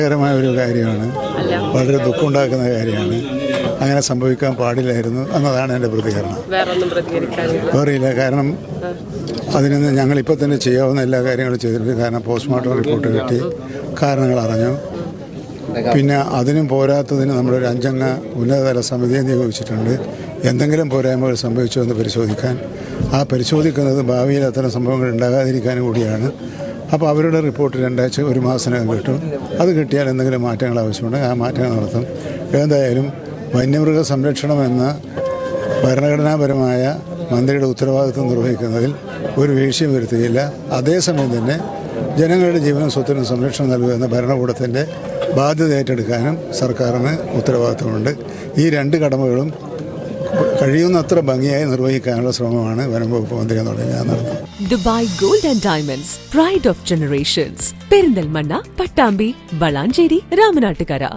കരമായ ഒരു കാര്യമാണ് വളരെ ദുഃഖമുണ്ടാക്കുന്ന കാര്യമാണ്. അങ്ങനെ സംഭവിക്കാൻ പാടില്ലായിരുന്നു എന്നതാണ് എന്റെ പ്രതികരണം. വേറെയില്ല. കാരണം അതിനൊന്ന് ഞങ്ങളിപ്പോൾ തന്നെ ചെയ്യാവുന്ന എല്ലാ കാര്യങ്ങളും ചെയ്തിട്ടുണ്ട്. കാരണം പോസ്റ്റ്മോർട്ടം റിപ്പോർട്ട് കിട്ടി. കാരണങ്ങൾ അറിഞ്ഞു. പിന്നെ അതിനും പോരാത്തതിന് നമ്മളൊരു അഞ്ചംഗ ഉന്നതതല സമിതിയെ നിയോഗിച്ചിട്ടുണ്ട്. എന്തെങ്കിലും പോരായ്മകൾ സംഭവിച്ചോ എന്ന് പരിശോധിക്കാൻ. ആ പരിശോധിക്കുന്നത് ഭാവിയിൽ അത്തരം സംഭവങ്ങൾ ഉണ്ടാകാതിരിക്കാനും കൂടിയാണ്. അപ്പോൾ അവരുടെ റിപ്പോർട്ട് രണ്ടാഴ്ച ഒരു മാസത്തിനകം കിട്ടും. അത് കിട്ടിയാൽ എന്തെങ്കിലും മാറ്റങ്ങൾ ആവശ്യമുണ്ട് ആ മാറ്റങ്ങൾ നടത്തും. എന്തായാലും വന്യമൃഗ സംരക്ഷണം എന്ന ഭരണഘടനാപരമായ മന്ത്രിയുടെ ഉത്തരവാദിത്വം നിർവഹിക്കുന്നതിൽ ഒരു വീഴ്ചയും വരുത്തുകയില്ല. അതേസമയം തന്നെ ജനങ്ങളുടെ ജീവനും സ്വത്തിനും സംരക്ഷണം നൽകുക എന്ന ഭരണകൂടത്തിന്റെ ബാധ്യത ഏറ്റെടുക്കാനും സർക്കാരിന് ഉത്തരവാദിത്വമുണ്ട്. ഈ രണ്ട് കടമകളും കഴിയുന്നത്ര ഭംഗിയായി നിർവഹിക്കാനുള്ള ശ്രമമാണ് വനം വകുപ്പ് മന്ത്രി നടത്തുന്നത്. Dubai gold and diamonds pride of generations Perinthalmanna Pattambi Valanchery Ramanattukara.